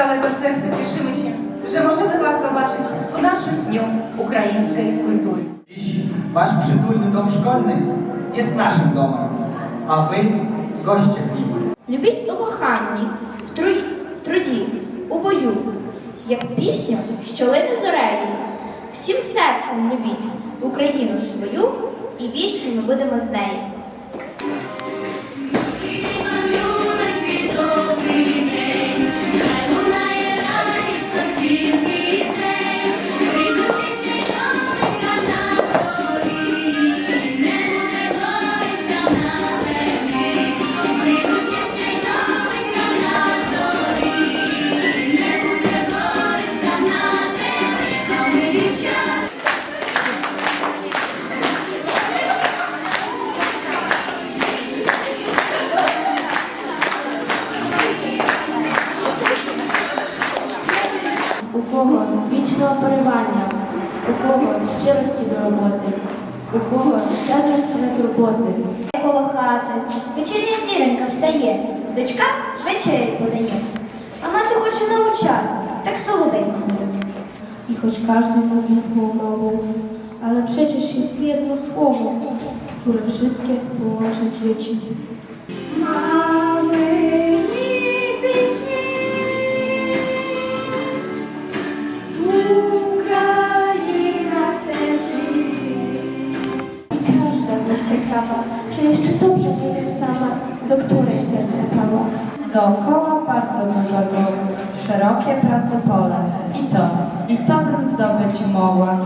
całego serca cieszymy się, że możemy Was zobaczyć w naszym Dniu Ukraińskiej Kultury. Dziś Wasz przytulny dom szkolny jest naszym domem, a Wy goście w nim. Любіть у коханні, в, тру- в труді, у бою, як пісню, що лине зорею. Всім серцем любіть Україну свою і вічні ми будемо з нею. У кого з вічного поривання, у кого щирості до роботи, у кого щедрості на турботи. Коло хати вечірня зіронька встає, дочка вечерять подає. А мати хоче навчати, так буде. I choć każdy mówi swą mową, ale przecież jest jedno słowo, które wszystkie połączy dzieci. Jeszcze dobrze nie wiem sama, do której serce pała. Dookoła bardzo dużo dróg, szerokie prace pole. I to, i to bym zdobyć mogła.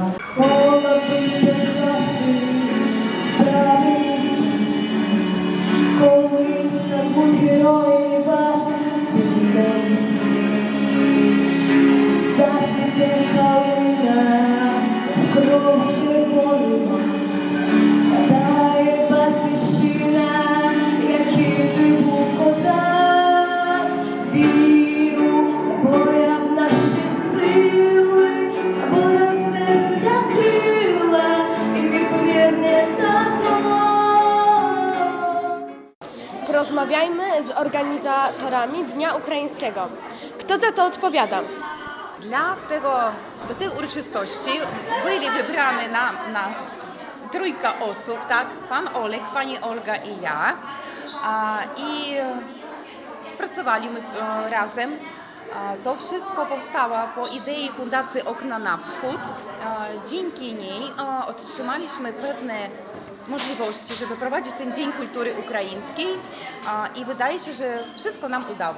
Porozmawiajmy z organizatorami Dnia Ukraińskiego. Kto za to odpowiada? Dla tego, do tej uroczystości byli wybrane na, na trójka osób, tak? Pan Olek, pani Olga i ja. A, I spracowaliśmy e, razem. A, To wszystko powstało po idei Fundacji Okna na Wschód. A, Dzięki niej e, otrzymaliśmy pewne możliwości, żeby prowadzić ten Dzień Kultury Ukraińskiej A, i wydaje się, że wszystko nam udało.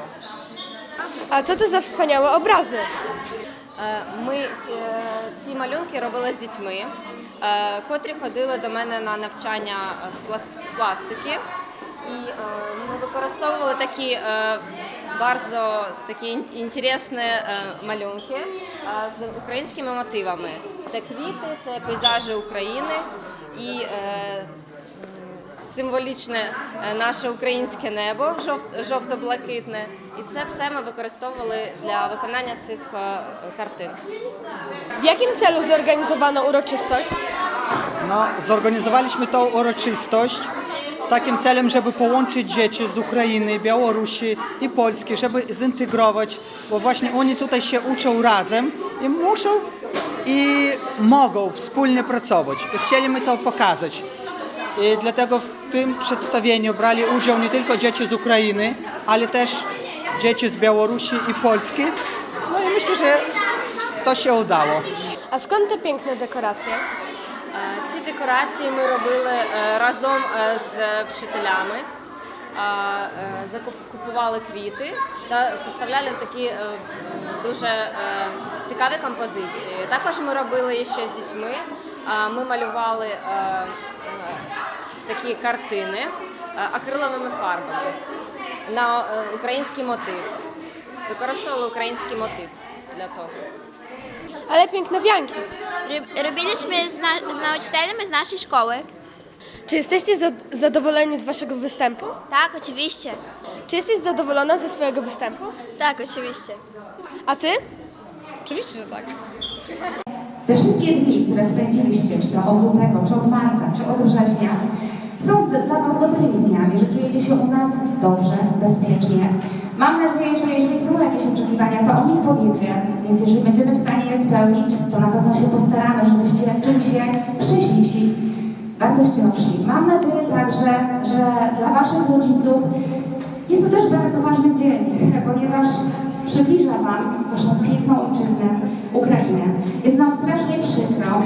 A co to za wspaniałe obrazy? Ми е, ці малюнки робили з дітьми, е, котрі ходили до мене на навчання е, з плас- пластики. І ми використовували такі е, bardzo такі інтересні малюнки з українськими мотивами. Це квіти, це пейзажі України і е, символічне е, наше українське небо жовт- жовто-блакитне. І це все ми використовували для виконання цих е, картин. W jakim celu zorganizowano uroczystość? No, zorganizowaliśmy tą uroczystość z takim celem, żeby połączyć dzieci z Ukrainy, Białorusi i Polski, żeby zintegrować, bo właśnie oni tutaj się uczą razem i muszą i mogą wspólnie pracować. I chcieliśmy to pokazać. I dlatego w tym przedstawieniu brali udział nie tylko dzieci z Ukrainy, ale też dzieci z Białorusi i Polski. No i myślę, że to się udało. A skąd te piękne dekoracje? Е, Ці декорації ми робили е, разом е, з вчителями. Е, закуп- Купували квіти та составляли такі е, дуже е, цікаві композиції. Також ми робили ще з дітьми. Ми малювали такі картини акриловими фарбами на український мотив. Використовували український мотив для того. Wianki. Robiliśmy z, na, z nauczycielami z naszej szkoły. Czy jesteście za- zadowoleni z waszego występu? Tak, oczywiście. Czy jesteś zadowolona ze swojego występu? Tak, oczywiście. A ty? Oczywiście, że tak. Te wszystkie dni, które spędziliście, czy to od lutego, czy od marca, czy od września, są dla Was dobrymi dniami, że czujecie się u nas dobrze, bezpiecznie, Mam nadzieję, że jeżeli są jakieś oczekiwania, to o nich powiecie, więc jeżeli będziemy w stanie je spełnić, to na pewno się postaramy, żebyście czuli się szczęśliwsi, wartościowsi. Mam nadzieję także, że dla Waszych rodziców jest to też bardzo ważny dzień, ponieważ przybliża Wam Waszą piękną ojczyznę, Ukrainę. Jest nam strasznie przykro,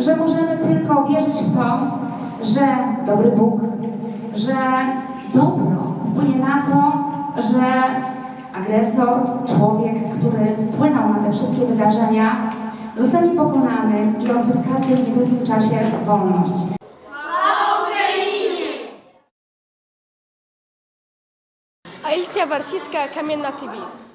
że możemy tylko wierzyć w to, że dobry Bóg, że dobro wpłynie na to, że agresor, człowiek, który wpłynął na te wszystkie wydarzenia, zostanie pokonany i odzyskacie w niedługim czasie wolność. Alicja Warsicka, Kamienna TV.